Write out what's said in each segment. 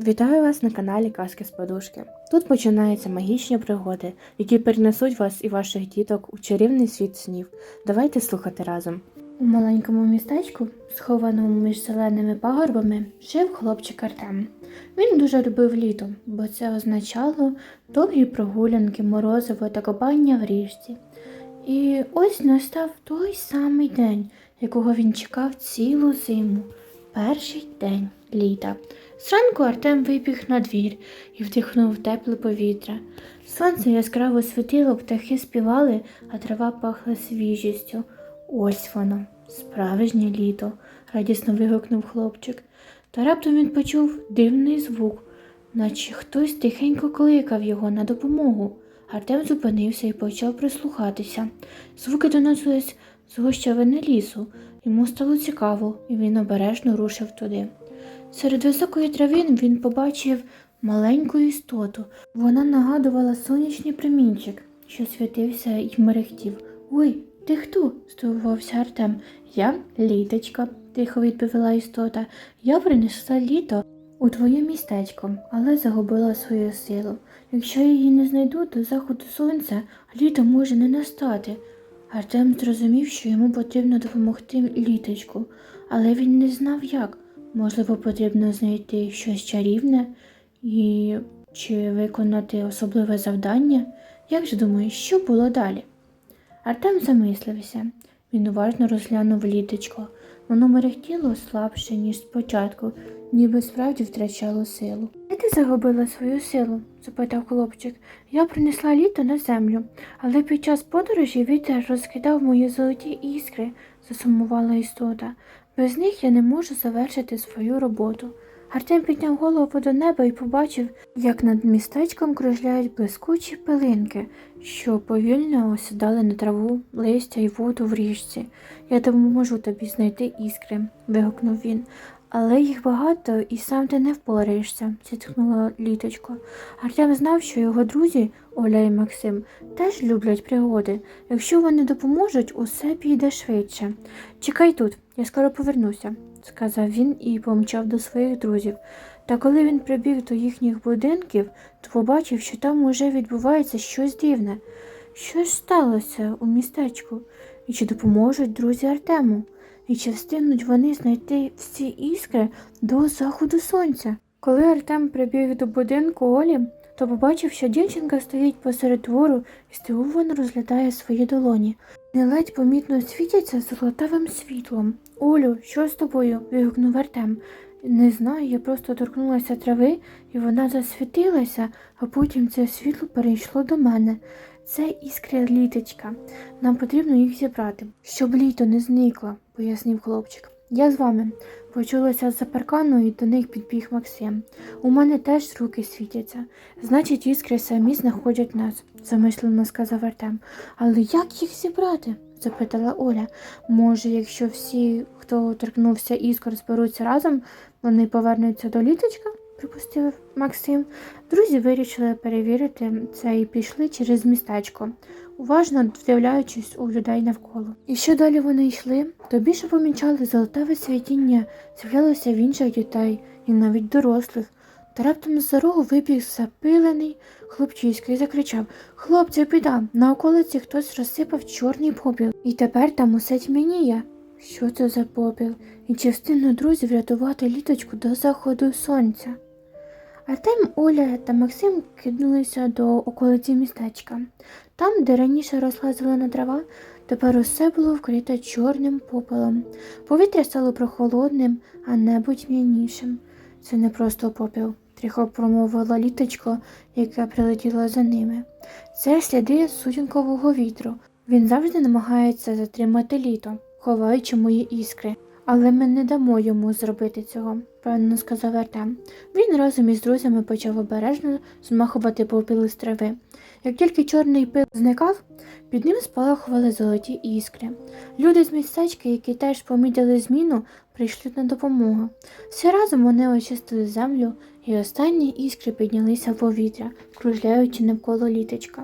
Вітаю вас на каналі Казки з Подушки. Тут починаються магічні пригоди, які перенесуть вас і ваших діток у чарівний світ снів. Давайте слухати разом. У маленькому містечку, схованому між зеленими пагорбами, жив хлопчик Артем. Він дуже любив літо, бо це означало довгі прогулянки, морозиво та копання в річці. І ось настав той самий день, якого він чекав цілу зиму, перший день літа. Зранку Артем вибіг на двір і вдихнув тепле повітря. Сонце яскраво світило, птахи співали, а трава пахла свіжістю. Ось воно, справжнє літо, радісно вигукнув хлопчик. Та раптом він почув дивний звук, наче хтось тихенько кликав його на допомогу. Артем зупинився і почав прислухатися. Звуки доносились з гущавини лісу. Йому стало цікаво, і він обережно рушив туди. Серед високої травин він побачив маленьку істоту. Вона нагадувала сонячний промінчик, що світився і мерехтів. Ой, ти хто? здивувався Артем. Я літочка, тихо відповіла істота. Я принесла літо у твоє містечко, але загубила свою силу. Якщо я її не знайду до заходу сонця, літо може не настати. Артем зрозумів, що йому потрібно допомогти літочку, але він не знав як. Можливо, потрібно знайти щось чарівне і чи виконати особливе завдання. Як же думаєш, що було далі? Артем замислився. Він уважно розглянув літочко. Воно мерехтіло слабше, ніж спочатку, ніби справді втрачало силу. Де ти загубила свою силу? запитав хлопчик. Я принесла літо на землю, але під час подорожі вітер розкидав мої золоті іскри, засумувала істота. Без них я не можу завершити свою роботу. Артем підняв голову до неба і побачив, як над містечком кружляють блискучі пилинки, що повільно осідали на траву, листя й воду в річці. Я допоможу тобі знайти іскри, вигукнув він. Але їх багато і сам ти не впораєшся, зітхнула літочко. Артем знав, що його друзі, Оля і Максим, теж люблять пригоди. Якщо вони допоможуть, усе піде швидше. Чекай тут, я скоро повернуся, сказав він і помчав до своїх друзів. Та коли він прибіг до їхніх будинків, то побачив, що там уже відбувається щось дивне. Що ж сталося у містечку? І чи допоможуть друзі Артему? І чи встигнуть вони знайти всі іскри до заходу сонця? Коли Артем прибіг до будинку Олі, то побачив, що дівчинка стоїть посеред двору і здивовано розглядає свої долоні. Не ледь помітно світяться золотавим світлом. Олю, що з тобою? вигукнув Артем. Не знаю, я просто торкнулася трави, і вона засвітилася, а потім це світло перейшло до мене. Це іскри літочка. Нам потрібно їх зібрати, щоб літо не зникло, пояснив хлопчик. Я з вами. Почулося з-за паркану і до них підбіг Максим. У мене теж руки світяться. Значить, іскри самі знаходять нас, замислено сказав Артем. Але як їх зібрати? запитала Оля. Може, якщо всі, хто торкнувся іскор, зберуться разом, вони повернуться до літочка? Припустив Максим. Друзі вирішили перевірити це і пішли через містечко, уважно вдивляючись у людей навколо. І що далі вони йшли, то більше помічали золотаве світіння, з'являлося в інших дітей і навіть дорослих. Та раптом з за рогу вибіг запилений хлопчисько і закричав Хлопці, біда! На околиці хтось розсипав чорний попіл, і тепер там усе тьмяніє. Що це за попіл? І чи встигнуть друзі врятувати літочку до заходу сонця? Артем, Оля та Максим кинулися до околиці містечка. Там, де раніше росла зелена трава, тепер усе було вкрите чорним попелом. Повітря стало прохолодним, а небо тьмянішим. Це не просто попіл, тихо промовила літочко, яка прилетіла за ними. Це сліди сутінкового вітру. Він завжди намагається затримати літо, ховаючи мої іскри. Але ми не дамо йому зробити цього, певно сказав Артем. Він разом із друзями почав обережно змахувати попіл з трави. Як тільки чорний пил зникав, під ним спалахували золоті іскри. Люди з містечка, які теж помітили зміну, прийшли на допомогу. Всі разом вони очистили землю, і останні іскри піднялися в повітря, кружляючи навколо літочка.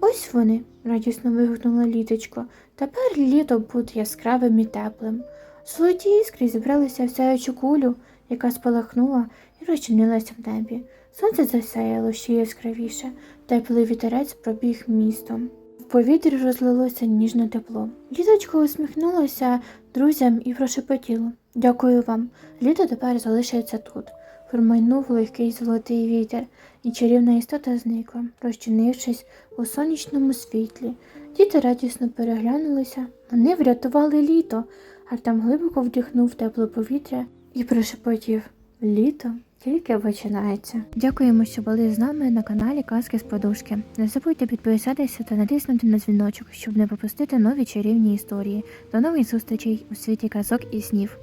Ось вони, радісно вигукнула літочко. Тепер літо буде яскравим і теплим. Золоті іскри зібралися в сяючу кулю, яка спалахнула і розчинилася в небі. Сонце засяяло ще яскравіше, теплий вітерець пробіг містом. В повітрі розлилося ніжне тепло. Літочко усміхнулося друзям і прошепотіло. Дякую вам. Літо тепер залишиться тут. Промайнув легкий золотий вітер, і чарівна істота зникла, розчинившись у сонячному світлі. Діти радісно переглянулися. Вони врятували літо. Артем глибоко вдихнув тепле повітря і прошепотів Літо тільки починається. Дякуємо, що були з нами на каналі Казки з Подушки. Не забудьте підписатися та натиснути на дзвіночок, щоб не пропустити нові чарівні історії. До нових зустрічей у світі казок і снів.